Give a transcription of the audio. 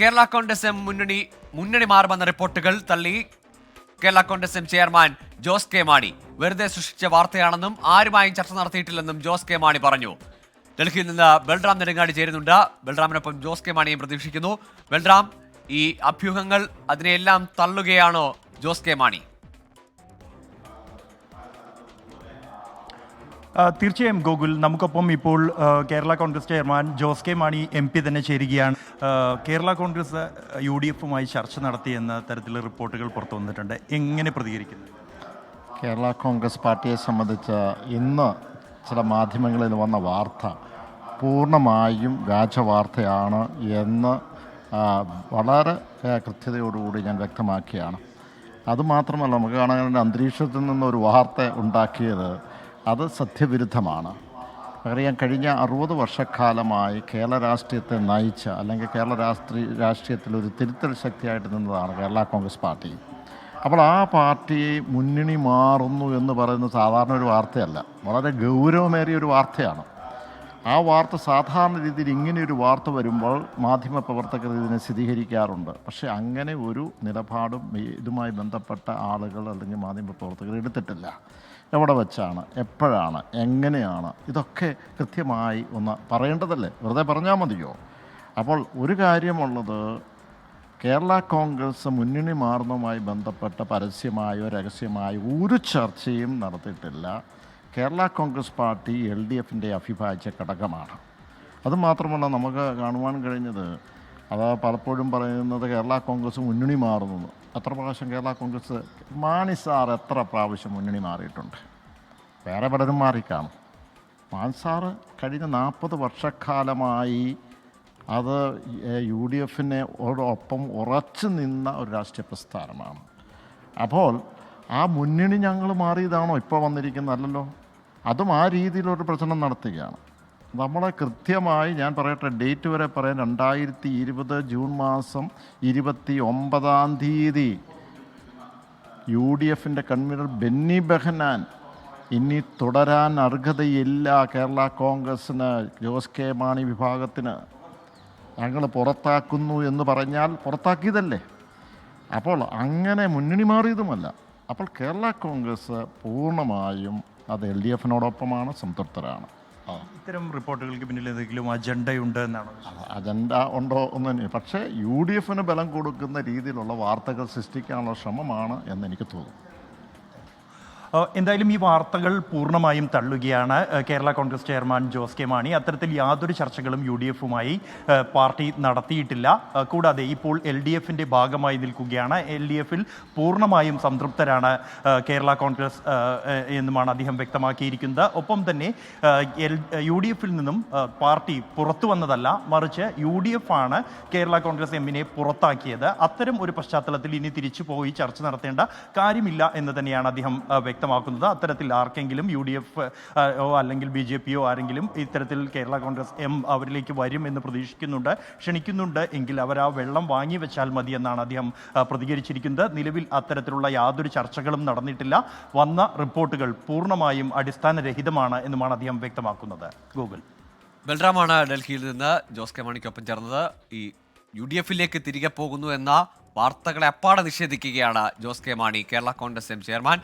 Kerala Congress M മുന്നണി മുന്നണി മാറുമെന്ന റിപ്പോർട്ടുകൾ തള്ളി. Kerala Congress M chairman Jose K Mani. വെറുതെ സൃഷ്ടിച്ച വാർത്തയാണെന്നും ആരുമായും ചർച്ച നടത്തിയിട്ടില്ലെന്നും ജോസ് കെ മാണി പറഞ്ഞു. ഡൽഹിയിൽ നിന്ന് ബൽറാം നെടുങ്ങാടി ചേരുന്നുണ്ട്. ബൽറാമിനൊപ്പം ജോസ് കെ മാണിയും പ്രതീക്ഷിക്കുന്നു. ബൽറാം ഈ അഭ്യൂഹങ്ങൾ അതിനെയെല്ലാം തള്ളുകയാണോ ജോസ് കെ മാണി? തീർച്ചയായും ഗോകുൽ നമുക്കൊപ്പം ഇപ്പോൾ Kerala Congress chairman Jose K Mani M P തന്നെ ചേരുകയാണ്. കേരള കോൺഗ്രസ് യു ഡി എഫുമായി ചർച്ച നടത്തിയെന്ന തരത്തിലുള്ള റിപ്പോർട്ടുകൾ പുറത്തു വന്നിട്ടുണ്ട്. എങ്ങനെ പ്രതികരിക്കുന്നു? കേരള കോൺഗ്രസ് പാർട്ടിയെ സംബന്ധിച്ച് ഇന്ന് ചില മാധ്യമങ്ങളിൽ വന്ന വാർത്ത പൂർണമായും വ്യാജ വാർത്തയാണ് എന്ന് വളരെ കൃത്യതയോടുകൂടി ഞാൻ വ്യക്തമാക്കിയാണ്. അതുമാത്രമല്ല നമുക്ക് കാണാൻ അന്തരീക്ഷത്തിൽ നിന്നൊരു വാർത്ത ഉണ്ടാക്കിയത് അത് സത്യവിരുദ്ധമാണ്. അറിയാം കഴിഞ്ഞ അറുപത് വർഷക്കാലമായി കേരള രാഷ്ട്രീയത്തെ നയിച്ച അല്ലെങ്കിൽ കേരള രാഷ്ട്രീയ രാഷ്ട്രീയത്തിൽ ഒരു തിരുത്തൽ ശക്തിയായിട്ട് നിന്നതാണ് കേരള കോൺഗ്രസ് പാർട്ടി. അപ്പോൾ ആ പാർട്ടി മുന്നണി മാറുന്നു എന്ന് പറയുന്നത് സാധാരണ ഒരു വാർത്തയല്ല. വളരെ ഗൗരവമേറിയ ഒരു വാർത്തയാണ്. ആ വാർത്ത സാധാരണ രീതിയിൽ ഇങ്ങനെ ഒരു വാർത്ത വരുമ്പോൾ മാധ്യമ മാധ്യമപ്രവർത്തകർ ഇതിനെ സ്ഥിരീകരിക്കാറുണ്ട്. പക്ഷേ അങ്ങനെ ഒരു നിലപാടും ഇതുമായി ബന്ധപ്പെട്ട ആളുകൾ അല്ലെങ്കിൽ മാധ്യമപ്രവർത്തകർ എടുത്തിട്ടില്ല. എവിടെ വെച്ചാണ്? എപ്പോഴാണ്? എങ്ങനെയാണ്? ഇതൊക്കെ കൃത്യമായി ഒന്ന് പറയേണ്ടതല്ലേ? വെറുതെ പറഞ്ഞാൽ മതിയോ? അപ്പോൾ ഒരു കാര്യമുള്ളത് കേരള കോൺഗ്രസ് മുന്നണി മാറുന്നതുമായി ബന്ധപ്പെട്ട പരസ്യമായോ രഹസ്യമായോ ഒരു ചർച്ചയും നടത്തിയിട്ടില്ല. Kerala Congress party L D എഫിന്റെ അഭിഭാജ്യ ഘടകമാണ്. അതുമാത്രമല്ല നമുക്ക് കാണുവാൻ കഴിഞ്ഞത് അതാ പലപ്പോഴും പറയുന്നത് കേരള കോൺഗ്രസ് മുന്നണി മാറുന്നു എത്ര പ്രാവശ്യം കേരള കോൺഗ്രസ് മാണി സാർ എത്ര പ്രാവശ്യം മുന്നണി മാറിയിട്ടുണ്ട്? വേറെ പലരും മാറിക്കാണും. സാർ കഴിഞ്ഞ നാൽപ്പത് വർഷക്കാലമായി അത് യു ഡി എഫിനെ ഒപ്പം ഉറച്ചു നിന്ന ഒരു രാഷ്ട്രീയ പ്രസ്ഥാനമാണ്. അപ്പോൾ ആ മുന്നണി ഞങ്ങൾ മാറിയതാണോ ഇപ്പോൾ വന്നിരിക്കുന്നതല്ലല്ലോ അതും ആ രീതിയിലൊരു പ്രചരണം നടത്തുകയാണ്. നമ്മളെ കൃത്യമായി ഞാൻ പറയട്ടെ ഡേറ്റ് വരെ പറയാൻ രണ്ടായിരത്തി ഇരുപത് ജൂൺ മാസം ഇരുപത്തി ഒമ്പതാം തീയതി യു ഡി എഫിന്റെ കൺവീനർ ബെന്നി ബെഹനാൻ ഇനി തുടരാൻ അർഹതയില്ല കേരള കോൺഗ്രസ്സിന് ജോസ് കെ മാണി വിഭാഗത്തിന്. ഞങ്ങൾ പുറത്താക്കുന്നു എന്ന് പറഞ്ഞാൽ പുറത്താക്കിയതല്ലേ? അപ്പോൾ അങ്ങനെ മുന്നണി മാറിയതുമല്ല. അപ്പോൾ കേരള കോൺഗ്രസ് പൂർണമായും അത് എൽ ഡി എഫിനോടൊപ്പമാണ് സംതൃപ്തരാണ്. ഇത്തരം റിപ്പോർട്ടുകൾക്ക് പിന്നിൽ എന്തെങ്കിലും അജണ്ടയുണ്ട് എന്നാണ് അജണ്ട ഉണ്ടോ എന്ന് പക്ഷേ യു ഡി എഫിന് ബലം കൊടുക്കുന്ന രീതിയിലുള്ള വാർത്തകൾ സൃഷ്ടിക്കാനുള്ള ശ്രമമാണ് എന്ന് എനിക്ക് തോന്നുന്നു. എന്തായാലും ഈ വാർത്തകൾ പൂർണമായും തള്ളുകയാണ്. Kerala Congress chairman Jose K Mani. അത്തരത്തിൽ യാതൊരു ചർച്ചകളും യു ഡി എഫുമായി പാർട്ടി നടത്തിയിട്ടില്ല. കൂടാതെ ഇപ്പോൾ എൽ ഡി എഫിന്റെ ഭാഗമായി നിൽക്കുകയാണ്. എൽ ഡി എഫിൽ പൂർണമായും സംതൃപ്തരാണ് കേരള കോൺഗ്രസ് എന്നുമാണ് അദ്ദേഹം വ്യക്തമാക്കിയിരിക്കുന്നത്. ഒപ്പം തന്നെ എൽ യു ഡി എഫിൽ നിന്നും പാർട്ടി പുറത്തു വന്നതല്ല മറിച്ച് യു ഡി എഫ് ആണ് കേരള കോൺഗ്രസ് എമ്മിനെ പുറത്താക്കിയത്. അത്തരം ഒരു പശ്ചാത്തലത്തിൽ ഇനി തിരിച്ചു പോയി ചർച്ച നടത്തേണ്ട കാര്യമില്ല എന്ന് തന്നെയാണ് അദ്ദേഹം ആ, വ്യക്തമാക്കുന്നത്. അത്തരത്തിൽ ആർക്കെങ്കിലും യു ഡി എഫ് അല്ലെങ്കിൽ ബി ജെ പിയോ ആരെങ്കിലും ഇത്തരത്തിൽ കേരള കോൺഗ്രസ് എം അവരിലേക്ക് വരും എന്ന് പ്രതീക്ഷിക്കുന്നുണ്ട് ക്ഷണിക്കുന്നുണ്ട് എങ്കിൽ അവർ ആ വെള്ളം വാങ്ങി വെച്ചാൽ മതി എന്നാണ് അദ്ദേഹം പ്രതികരിച്ചിരിക്കുന്നത്. നിലവിൽ അത്തരത്തിലുള്ള യാതൊരു ചർച്ചകളും നടന്നിട്ടില്ല. വന്ന റിപ്പോർട്ടുകൾ പൂർണമായും അടിസ്ഥാനരഹിതമാണ് എന്നുമാണ് അദ്ദേഹം വ്യക്തമാക്കുന്നത്. ഗൂഗിൾ. ബൽറാമാണ് ഡൽഹിയിൽ നിന്ന് ജോസ് കെ മാണിക്കൊപ്പം ചേർന്നത്. ഈ യു ഡി എഫിലേക്ക് തിരികെ പോകുന്നു എന്ന വാർത്തകളെ അപ്പാടെ നിഷേധിക്കുകയാണ് Jose K Mani Kerala Congress M chairman.